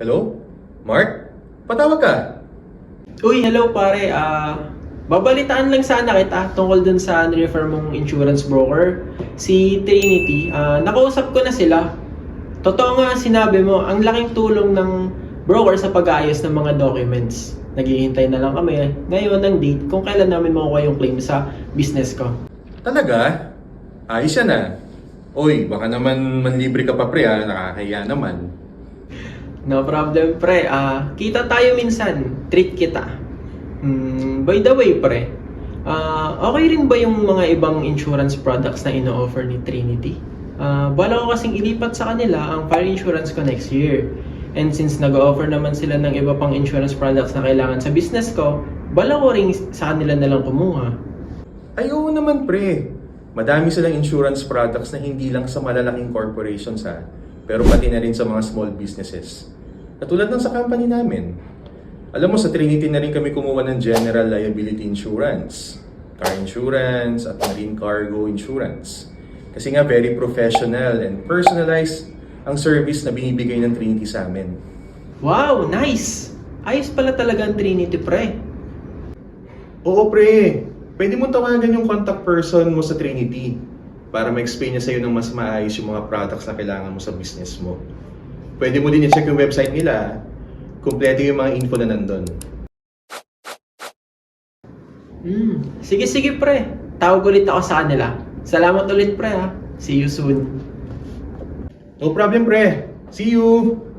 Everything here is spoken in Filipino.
Hello? Mark? Patawag ka? Uy, hello pare. Ah, babalitaan lang sana kita tungkol dun sa refer mong insurance broker, si Trinity. Ah, nakausap ko na sila. Totoo nga sinabi mo, ang laking tulong ng broker sa pag-aayos ng mga documents. Naghihintay na lang kami ngayon ng date kung kailan namin makuha yung claim sa business ko. Talaga? Ayos yan ah. Uy, baka naman manlibre ka pa pre ah, nakakahiya naman. No problem, pre. Ah, kita tayo minsan. Treat kita. Hmm, by the way, pre. Ah, okay rin ba yung mga ibang insurance products na ino-offer ni Trinity? Ah, bala ko kasing ilipat sa kanila ang fire insurance ko next year. And since nag-offer naman sila ng iba pang insurance products na kailangan sa business ko, bala ko rin sa kanila na lang kumuha. Ay oo naman pre. Madami silang insurance products na hindi lang sa malalaking corporations ha, pero pati na rin sa mga small businesses. Katulad ng sa company namin. Alam mo, sa Trinity na rin kami kumuha ng General Liability Insurance, Car Insurance, at Marine Cargo Insurance. Kasi nga very professional and personalized ang service na binibigay ng Trinity sa amin. Wow, nice! Ayos pala talaga ang Trinity, pre. Oo, pre. Pwede mo tawagan yung contact person mo sa Trinity para ma-explain niya sa'yo ng mas maayos yung mga products na kailangan mo sa business mo. Pwede mo din i-check yung website nila. Kompleto yung mga info na nandun. Hmm, sige sige pre. Tawag ulit ako sa kanila. Salamat ulit pre ha. See you soon. No problem, pre. See you!